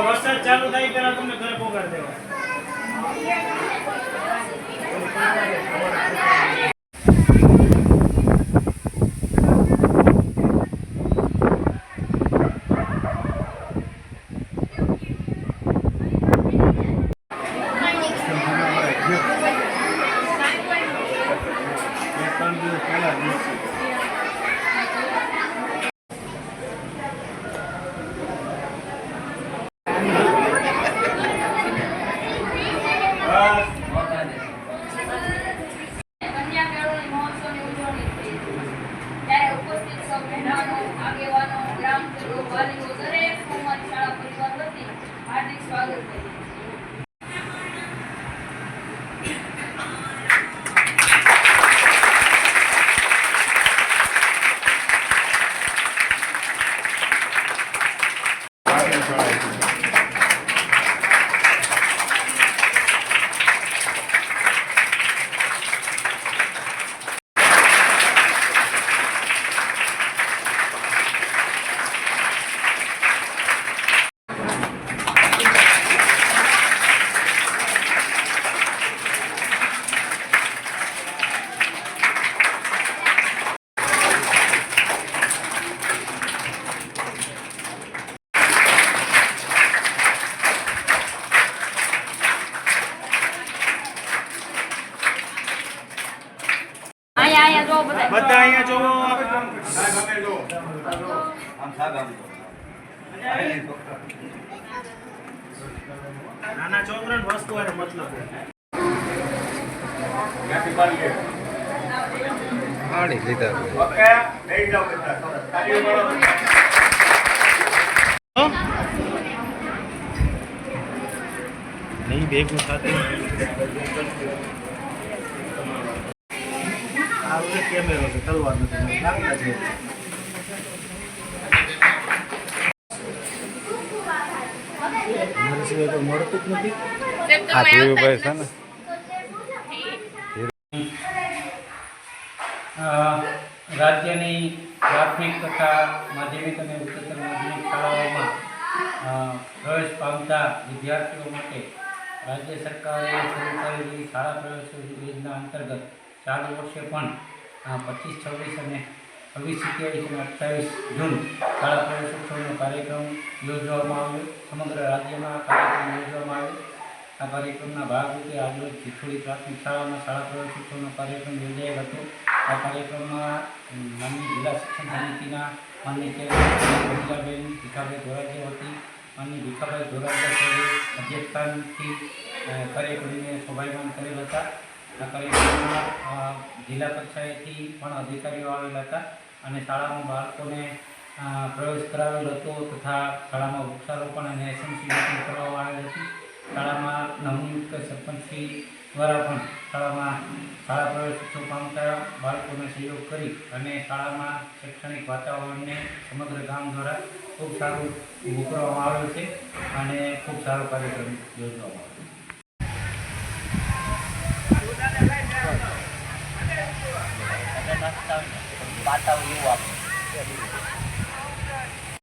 વરસાદ ચાલુ થાય પહેલા તમને ઘરે પોગાડી દેવા. કન્યા સૌ મહેમાનો, આગેવાનો, ગ્રામજનો, વાલીઓ દરેક સોમવારી શાળા પરિવાર વતી હાર્દિક સ્વાગત કર્યું. અહીંયા અહીંયા જો બધા. બધા અહીંયા જોવો નાના છોકરાને વસ્તુ હારે મતલબ. પાણી લીધા નહીં ભેગું થતું આ કેમેરો છે તલવાર નથી લાગતા છે. મારા સિવાય કોઈ મળતું જ નથી. આ ધીરુભાઈ છે ને રાજ્યની પ્રાથમિક તથા માધ્યમિક અને ઉચ્ચતર માધ્યમિક શાળાઓમાં પ્રવેશ પામતા વિદ્યાર્થીઓ માટે રાજ્ય સરકારે શરૂ કરેલી શાળા પ્રવેશ યોજના અંતર્ગત ચાલુ વર્ષે પણ પચીસ છવ્વીસ અને છવ્વીસ સત્યાવીસ અને અઠ્ઠાવીસ જૂન શાળા પ્રવેશ ઉત્સવનો કાર્યક્રમ યોજવામાં આવ્યો. સમગ્ર રાજ્યમાં કાર્યક્રમ યોજવામાં આવ્યો. આ કાર્યક્રમના ભાગરૂપે આજરોજ ચીખોડી પ્રાથમિક શાળામાં શાળા પ્રવેશ ઉત્સવનો કાર્યક્રમ યોજાયેલ હતો. આ કાર્યક્રમમાં અમ, માનનીય જિલ્લા શિક્ષણ સમિતિના માનનીય ચેરમેન ભીખાભાઈ ધોરાજીયા હતી માનનીય ભીખાભાઈ ધોરાજીયા અધ્યક્ષસ્થાનથી કાર્યક્રમને શોભાયમાન કરેલ હતા. આ જિલ્લા કક્ષાએથી પણ અધિકારીઓ આવેલા હતા અને શાળામાં બાળકોને પ્રવેશ કરાવેલ હતો તથા શાળામાં વૃક્ષારોપણ અને એસએમસી કરવામાં આવેલ હતી. શાળામાં નવનિયુક્ત સરપંચશ્રી દ્વારા પણ શાળામાં શાળા પ્રવેશ પામતા બાળકોને સહયોગ કરી અને શાળામાં શૈક્ષણિક વાતાવરણને સમગ્ર ગામ દ્વારા ખૂબ સારું મોકલવામાં આવેલ છે અને ખૂબ સારો કાર્યક્રમ યોજવામાં આવ્યો